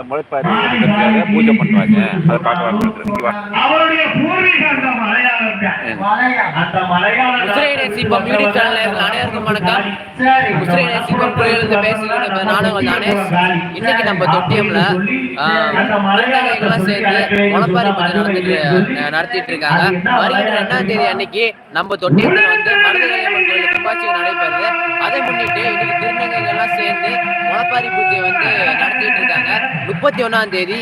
முளைப்பாரி பூஜை பண்றாங்க அதை பார்க்கலாம் அவருடைய பூர்வீக அந்த இன்னைக்கு நம்ம தொட்டியம்ல சேர்ந்து முளப்பாரி நடந்துட்டு நடத்திட்டு இருக்காங்க. வருகிற ரெண்டாம் தேதி அன்னைக்கு நம்ம தொட்டியத்துல வந்து மருதகல்யம்மன் கோயில் துப்பாச்சிகள் நடைபெறுது. அதை முன்னிட்டு இன்னைக்கு திருநங்கைகள்லாம் சேர்ந்து முளப்பாரி பூஜை வந்து நடத்திட்டு இருக்காங்க முப்பத்தி ஒன்னாம் தேதி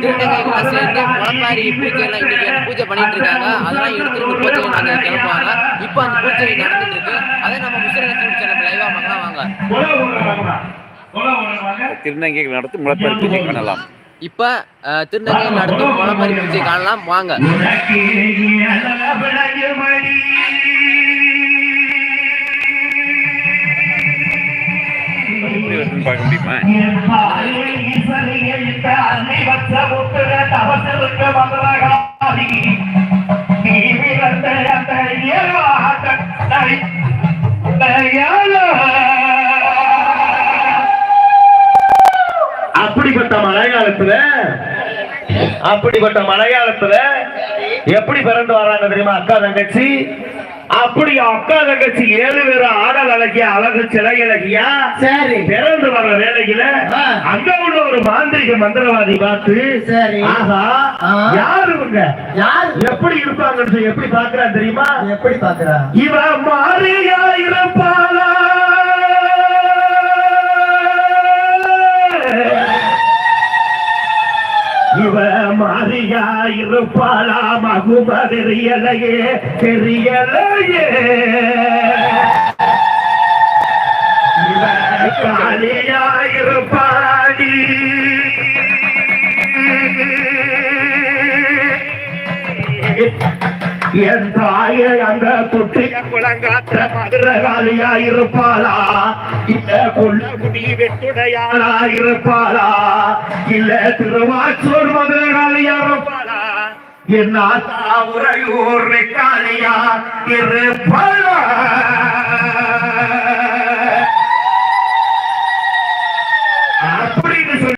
திருநங்கைகள்லாம் சேர்ந்து முளப்பாரி பூஜை எல்லாம் இன்னைக்கு பூஜை பண்ணிட்டு இருக்காங்க. அதெல்லாம் எடுத்துட்டு முப்பத்தி ஒன்றாம் தேதி கிளம்புவாங்க. இப்போ அந்த பூஜை நடந்துட்டு இருக்கு. அதை நம்ம முஸ்லிம் சேனல் லைவா வாங்க. திருநங்கைகள் நடத்தி முளைப்பாரி பூஜை பண்ணலாம். இப்ப அஹ், திருநங்கை நடத்தும் முளப்பாரி பூஜை காணலாம். வாங்க. எப்படி பார்க்க முடியுமா அப்படிப்பட்ட மழைக்காலத்துல அப்படிப்பட்ட மழைக்காலத்துல எப்படி பிறந்து வராங்க தெரியுமா? அக்கா தங்கச்சி அப்படி அக்கா தங்கச்சி ஏழு பேர் ஆடல் அழகிய அழகு சிலை அழகியா சரி பிறந்து வர வேலையில. அங்க உள்ள ஒரு மாந்திரிக மந்திரவாதி பார்த்து சரி. ஆஹா. யாரு இவங்க யார் எப்படி இருப்பாங்கன்னு எப்படி பாக்குறான் தெரியுமா எப்படி பாக்குறா இவ மாறியா இருப்பாளா மாறியா இருப்பாளா மகும தெரியலையே. தெரியலையே என் தாயை அந்த குட்டிய குளங்காத்த மதுரகாலியா இருப்பாளா இல்ல கொள்ளகுடி வெட்டுடையாளா இருப்பாளா இல்ல திருவாச்சூர் மதுரகாலியா இருப்பாளா என்ன ஆத்தா உறையூர் வெக்காலியா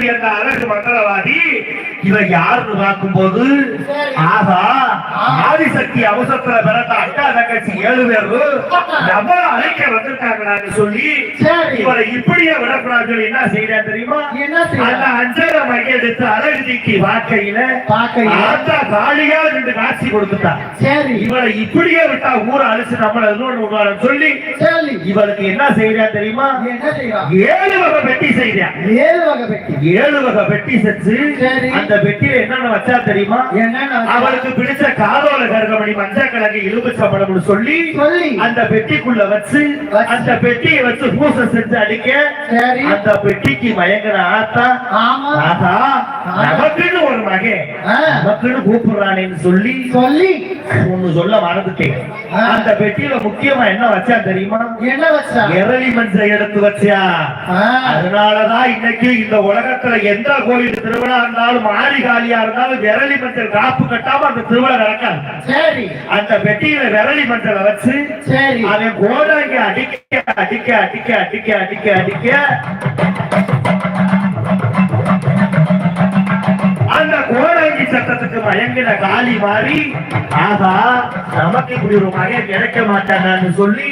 இருப்பாளா அப்படின்னு சொல்லி அந்த அழகு மந்திரவாதி இவன் யாருன்னு பார்க்கும்போது ஆகா ஆதிசக்தி அவசரத்துல பிறந்த அக்கா தங்கச்சி ஏழு பேரும் நம்ம அழைக்க வந்திருக்காங்களான்னு சொல்லி. இவரை இப்படியே விடக்கூடாது சொல்லி என்ன செய்யறா தெரியுமா? அந்த அஞ்சரை மைய எடுத்து அழகு நீக்கி பார்க்கையில. ஆத்தா காளியா ரெண்டு காட்சி கொடுத்துட்டா. சரி. இவரை இப்படியே விட்டா ஊரை அழிச்சு நம்மள விடுவாருன்னு சொல்லி இவளுக்கு என்ன செய்யறா தெரியுமா? ஏழு வகை பெட்டி செய்யறா ஏழு வகை பெட்டி. ஏழு வகை பெட்டி செஞ்சு. அந்த பெட்டியில என்னென்ன வச்சா தெரியுமா வச்சா? அவளுக்கு பிடிச்ச காதோல கருகமணி மஞ்சள் கிழங்கு எலும்பு சம்பளம்னு சொல்லி. அந்த பெட்டிக்குள்ள வச்சு வச்சு. அந்த பெட்டியை வச்சு பூசை செஞ்சு அடிக்க. அந்த பெட்டிக்கு மயங்கின ஆத்தா ஆத்தா நமக்குன்னு ஒரு மகன் ஆ. நமக்குன்னு கூப்பிடுறானேன்னு சொல்லி சொல்லி ஒண்ணு சொல்ல மறந்துட்டேன். அந்த பெட்டியில முக்கியமா என்ன வச்சா தெரியுமா என்ன வச்சா எரளி மஞ்சள் எடுத்து வச்சியா ஆ. அதனாலதான் இன்னைக்கு இந்த உலகத்துல எந்த கோயில் திருவிழா இருந்தாலும் மாரி காலியா இருந்தாலும் விரலி மஞ்சள் காப்பு கட்டாம அந்த திருவிழா நடக்காது. சரி. அந்த பெட்டியில விரலி மஞ்சளை வச்சு சரி. அவன் கோடாங்கி அடிக்க அடிக்க அடிக்க அடிக்க அடிக்க அடிக்க. அந்த கோடாங்கி சட்டத்துக்கு மயங்கின காளி மாறி ஆகா நமக்கு இப்படி ஒரு மகன் கிடைக்க மாட்டானான்னு சொல்லி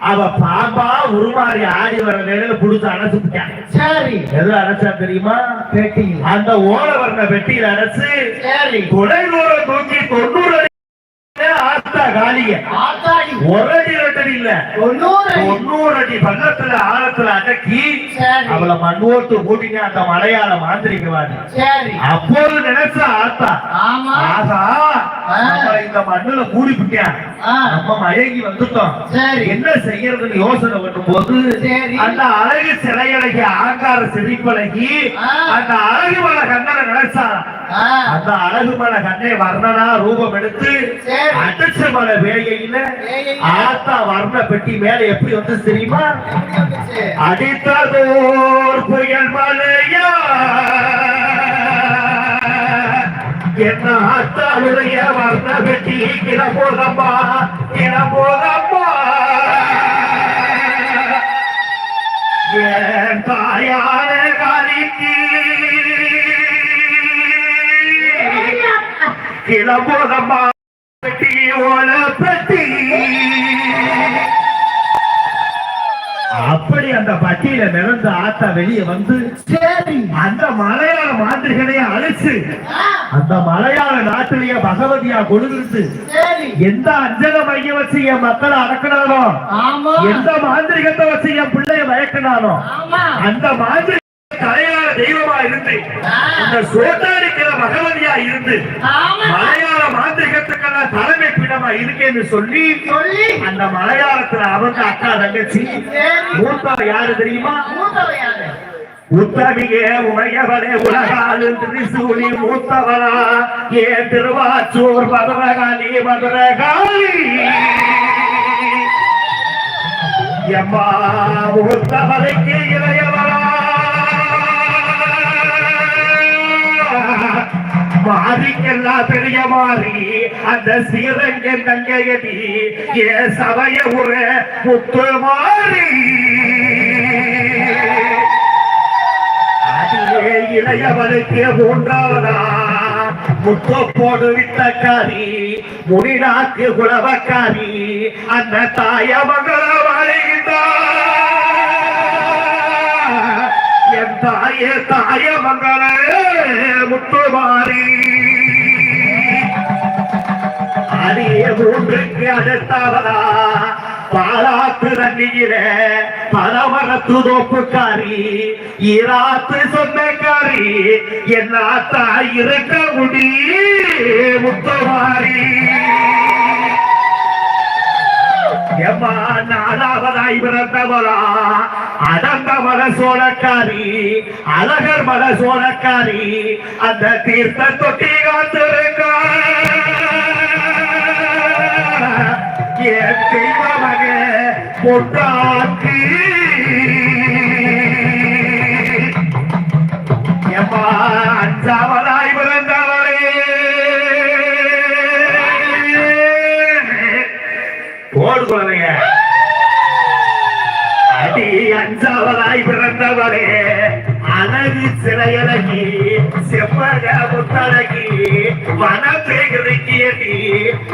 அவ பாம்பா உருமாறி ஆடி வர நிலையில புடிச்சு அணைச்சுட்டான் சரி. எது அடைச்சா தெரியுமா? பெட்டி அந்த ஓல வர்ண பெட்டியில அடைச்சு சரி. தூரம் தூக்கி தொண்ணூறு காலிய ஒரு அடி இல்ல தொண்ணூறு அடி பள்ளத்துல ஆழத்துல அடக்கி. அவளை மண்ணோட்டு அந்த மலையாள மாந்திரிகவாதி சரி அப்போது நினைச்ச ஆத்தா ஆமா ஆகா ஆ. நம்ம இந்த மண்ணுல கூடி விட்டியான் ஆ. நம்ம மயங்கி வந்துட்டோம் சரி. என்ன செய்யறதுன்னு யோசனை பண்ணும்போது சரி. அந்த அழகு சிலையழகி ஆங்கார சிரிப்பழகி ஆ. அந்த அழகு மலை கண்ணனை நினைச்சான் ஆ. அந்த அழகு மலை கண்ணை வர்ணனா ரூபம் எடுத்து. அடிச்ச வேகையில வேகையில. ஆத்தா வர்ண பெட்டி மேல எப்படி வந்து தெரியுமா? அடித்ததோர் புயல் மலையா என்ன ஆத்தாளுடைய வர்ண பெட்டி கிளம்போதம்மா என் தாயான காலிக்கு கிளம்புதம்மா. பெட்டி ஓல பெட்டி அப்படி அந்த பட்டியல நிறந்த ஆத்தா வெளியே வந்து சரி அந்த மலையாள மாந்திரிகளையே அழைச்சு அந்த மலையாள நாட்டிலேயே பகவதியா கொடுத்து எந்த அஞ்சல மைய வச்சு என் மக்களை அடக்கினானோ? ஆமா. எந்த மாந்திரிகத்தை வச்சு என் பிள்ளைய மயக்கினானோ? ஆமா. அந்த மாதிரி தலையாள தெய்வமா இருந்து இந்த சோட்டாடிக்கிற பகவதியா இருந்து மலையாள மாந்திரிகத்துக்கெல்லாம் தலைமை பீடமா இருக்கேன்னு சொல்லி சொல்லி. அந்த மலையாளத்துல அவங்க அக்கா தங்கச்சி. மூத்தவ யாரு தெரியுமா? உத்தமியே உமையவளே உலகாலு திரிசூலி மூத்தவளா. ஏ திருவாச்சூர் மதுரகாளி மதுரகாளி. எம்மா மூத்தவளைக்கு இளையவளா மாறிக்கெல்லாம் பெரிய மாறி அந்த சீரங்க தங்கையடி ஏ சபைய உர முத்து மாறி அதிலே இளையவனுக்கு மூன்றாவதா முத்தப்போடு வித்தக்காரி முனிநாக்கு குலவக்காரி அந்த தாய மங்களவாளி தாயே தாய மங்கள முத்துமாரி. அரிய மூன்றுக்கு அடுத்தவரா பாலாத்து ரன்னியில பரமரத்து தோப்புக்காரி ஈராத்து சொந்தக்காரி என்ன தாய் இருக்க முடி முத்துமாரி. எம்மா நாலாவதாய் பிறந்தவளா? அடந்த மத சோழக்காரி அழகர் மத சோழக்காரி அந்த தீர்த்த தொட்டி காத்திருக்கா. என் தெய்வமக பொட்டாக்கு எம்மா அஞ்சாவதாய் பிறந்த அடி பிறந்தவளே. அழகு சிலையழகி செவ்வக முத்தழகி வனப்பேகிருக்கியடி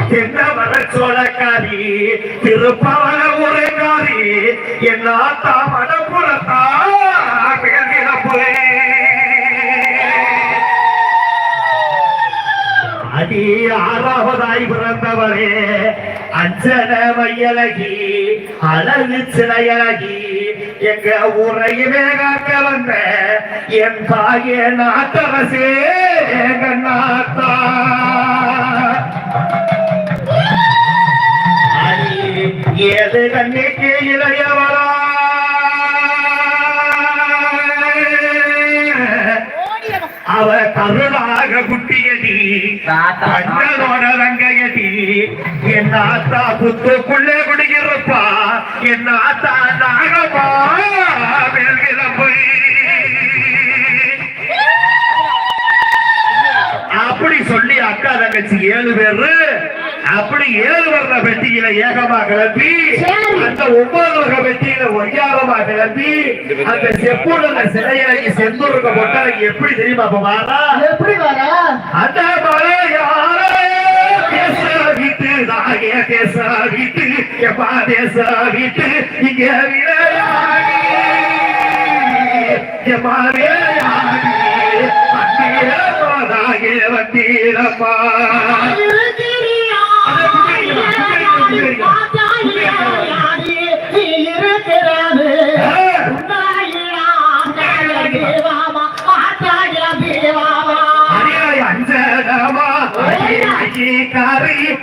தென்ன வர சோழக்காரி திருப்பவன உரைக்காரி என் ஆத்தா மனப்புறத்தா பிறந்திடப்புலே அடி ஆறாவதாய் பிறந்தவரே அஞ்சன மையலகி அழகு சிலையழகி எங்க ஊரையுமே காக்க வந்த என் தாயே நாட்டரசே நாத்தா. ஏது கண்ணிக்கு இளையவளா. அவ கருணாக குட்டியடி. கண்ணனோட ரங்கையடி என் ஆத்தா புத்துக்குள்ளே குடிக்கிறப்பா. என் ஆத்தா நாகமா ஏழு வர்ற பெட்டியில ஏகமா கிளம்பி. அந்த ஒன்பது வகை பெட்டியில ஒய்யாரமா கிளம்பி அந்த செப்புடுங்க சிலையிலக்கு செந்தூருங்க பொட்டலைக்கு எப்படி தெரியுமா அப்ப வாரா எப்படி வர அந்த நாய தேச விட்டு எப்பா தேச விட்டு இங்க விளையாடி. எப்பா விளையாடி. வந்தீரப்பாதாகே வந்தீரப்பா.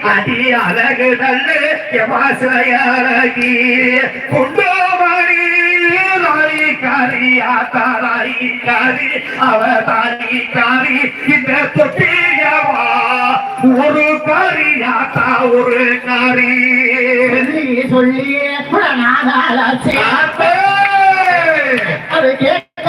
அடி அழகு நல்லு எமாசையழகி குண்டோமணி லாரி காரி ஆத்தாரி காரி அவ தாரி காரி இந்த தொட்டியவா? ஒரு காரி ஆத்தா ஒரு காரி. சொல்லி! அது கேட்க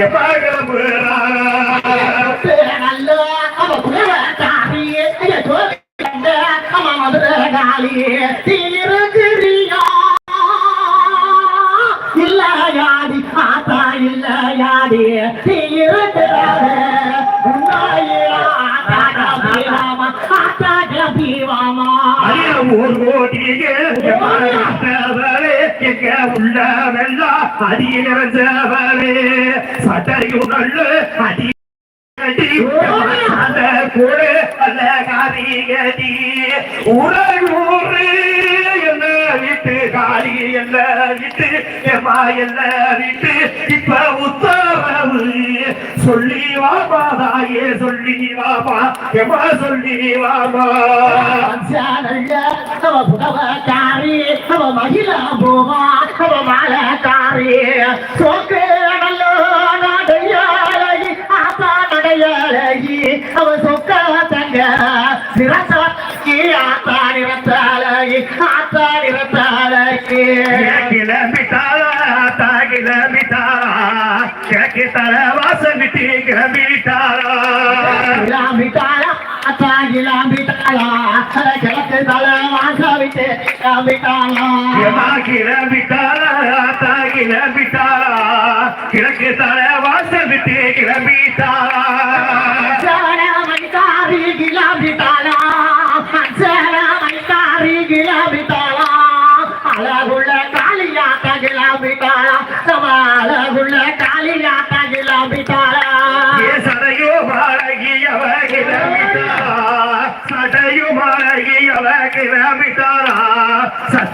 எப்ப புறா நல்ல அவ ஆத்தா இல்லையாடி ஆத்தா ஊர் கோட்டியே கேட்க உள்ளவெல்லாம் அடிய நிறைஞ்சவரே சட்டையுடல் அடி அடி. அந்த கூட அல்ல காரிகடி. உரை ஊரு விட்டு காலி என்ன விட்டு எம்மா என்ன விட்டு இப்ப உத்தரவு. சொல்லி வாமா தாயே சொல்லி வாமா எம்மா சொல்லி வாமா அவ புடவக்காரி அவ மகிழா போவா அவ மாலக்காரி. சோக்கு நல்ல நடையாளி ஆத்தா நடையாளி அவ சொக்க தங்க நிறத்தாளி தல வாசம் விட்டு கிளம்பிட்டாளா கிளாம்பிட்டாளா அத்தா கிளாம்பிட்டாளா கிழக்கு தலை வாச விட்டு கிளாம்பிட்டாளா எம்மா கிளம்பிட்டாளா தா கிளம்பிட்டாளா கிழக்கு தல வாசம் விட்டு கிளம்பிட்டாளா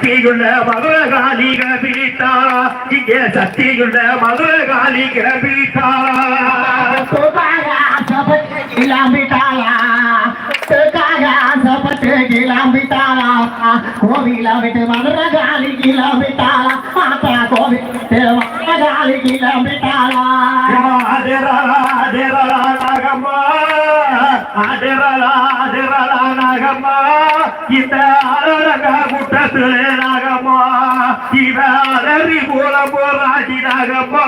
சக்தியுள்ள மதுரகாலி கிளம்பிட்டாளா இங்கே சக்தியுள்ள மதுரகாலி கிளம்பிட்டாளா? கிளம்பிட்டாளா? கோவில விட்டு மதுரகாலி கிளம்பிட்டாளா? கோவில் விட்டு மதுரகாலி கிளம்பிட்டாளா? அதிரலா அதிரலா நாகம்மா. இந்த அழக குட்டத்திலே நாகம்மா. இவ அலறி போல போராடி நாகம்மா.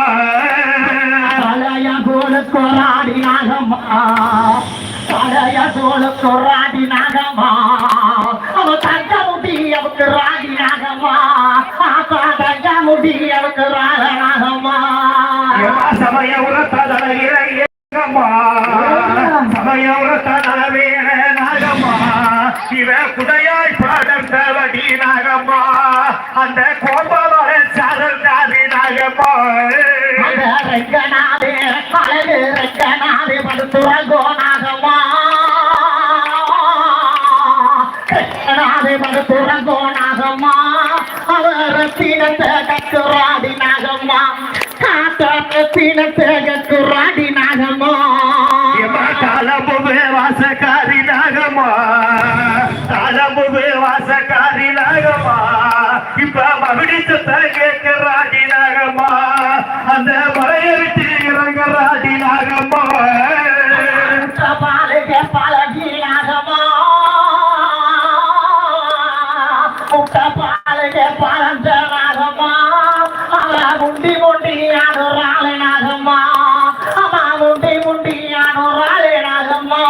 பழைய கோல கொராடி நாகம்மா. பழைய கோல கொராடி நாகம்மா. அவ தங்க முடி அவக்கு ராடி நாகம்மா. ஆத்தா தங்க முடி அவக்கு ராட நாகம்மா. சமய உரத்ததலையிலம்மா அந்த கோபவர சாரந்தாதி நாகம்மா அந்த ரெங்கநாதே அழகு ரெங்கநாதே படுத்துறங்கோ நாகம்மா ரெங்கநாதே படுத்துறங்கோ நாகம்மா அவர் ரத்தினத்தை கக்குறாடி நாகம்மா. காத்த ரத்தினத்தை கக்குறாடி நாகம்மா. காலம்புவே வாசக்காரி நாகம்மா. காலம்புவே வாசக்காரி மகிழ்ச்சத்த கேட்கிறாடி நாகம்மா அந்த மலையை விட்டு இறங்குறாடி நாகம்மா பாலக பழகி நாகம்மா முட்ட பாலக பழந்த நாகம்மா அவ முண்டி முண்டி அனுராள நாகம்மா அவ முண்டி முண்டி அனுராள நாகம்மா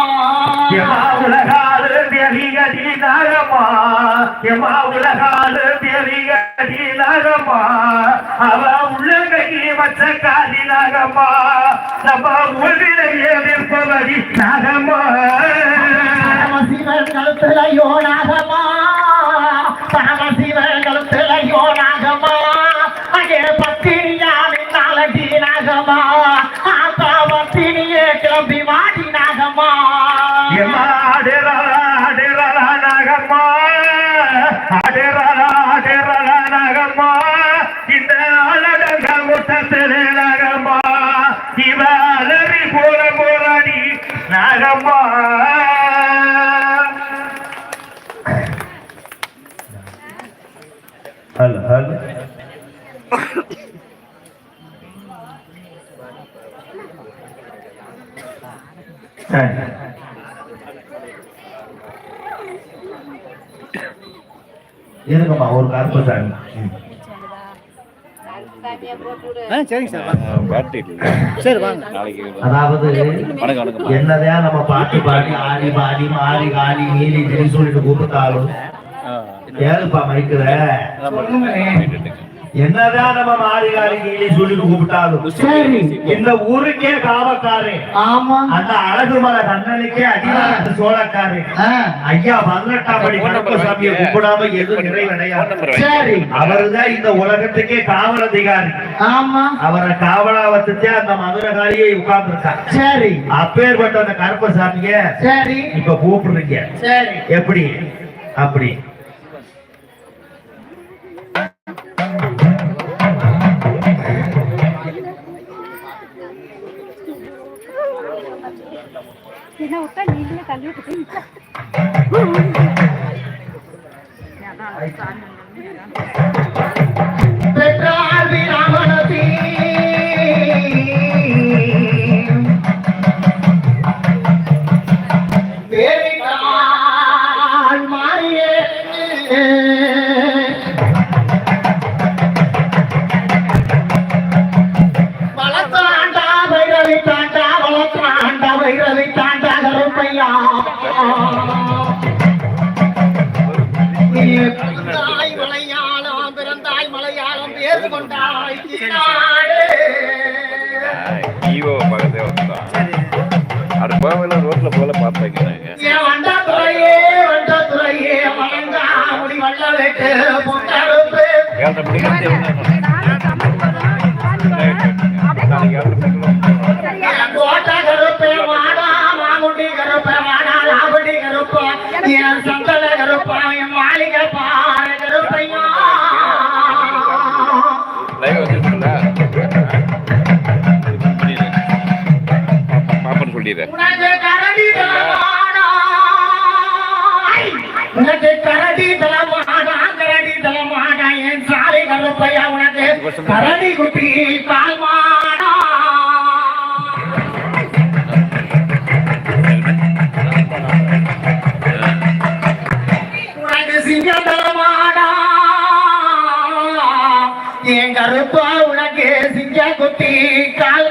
எம்மா உலகாது தேவிகடி நாகம்மா அவ உள்ளங்கை மச்சக்காரி நாகம்மா நம்ம உள்ளிலேயே நிற்பவடி நாகம்மா பரமசிவன் கழுத்துலையோ நாகம்மா பரமசிவன் கழுத்துலையோ நாகம்மா அங்கே பத்தினியா நின்னாலடி பத்தினியே கிளம்பி முட்டத்திலே நாகம்மா இவ அலறி போல போராடி நாகம்மா ஹலோ ஹலோ சரி இருக்குமா ஒரு கருப்பு சாமி ம். பேட்டரி இல்லை சரி வாங்க. நாளைக்கு அதாவது வணக்கம் வணக்கம். என்னதான் நம்ம பாட்டு பாடி ஆடி பாடி மாறி காலி நீலி சொல்லிட்டு கூப்பிட்டாலும் ஏழுப்பா மைக்குல. என்னதான் நம்ம மாறி காலி நீலி சொல்லிட்டு கூப்பிட்டாலும் சரி. இந்த ஊருக்கே காவக்காரன் ஆமா. அந்த அழகு மலை கண்ணனுக்கே அதிகாரத்து சோழக்காரன் ஆ, ஐயா பதினெட்டாம் படி கூப்பிடாம எதுவும் நிறைவடையாது. சரி. அவருதான் இந்த உலகத்துக்கே காவல் அதிகாரி. ஆமா. அவரை காவலா வச்சுட்டு அந்த உட்கார்ந்து இருக்காங்க சரி. அப்பேற்பட்ட அந்த கருப்பசாமிய சரி. இப்ப கூப்பிடுறீங்க. சரி. எப்படி? அப்படி. என்ன விட்டா நீங்களே தள்ளி விட்டுட்டீங்க போகல ரோட்ல போல பார்த்தேங்க ஏழரை மணிக்கு மணிக்கு உனக்கு கரடி தலமாடா கரடி தலமாடா என் சாலை கருப்பையா உனக்கு கரடி குட்டி கால்மாடா. உனக்கு சிங்க தலமாடா. என் கருப்பா உனக்கு சிங்க குட்டி கால்மாடா.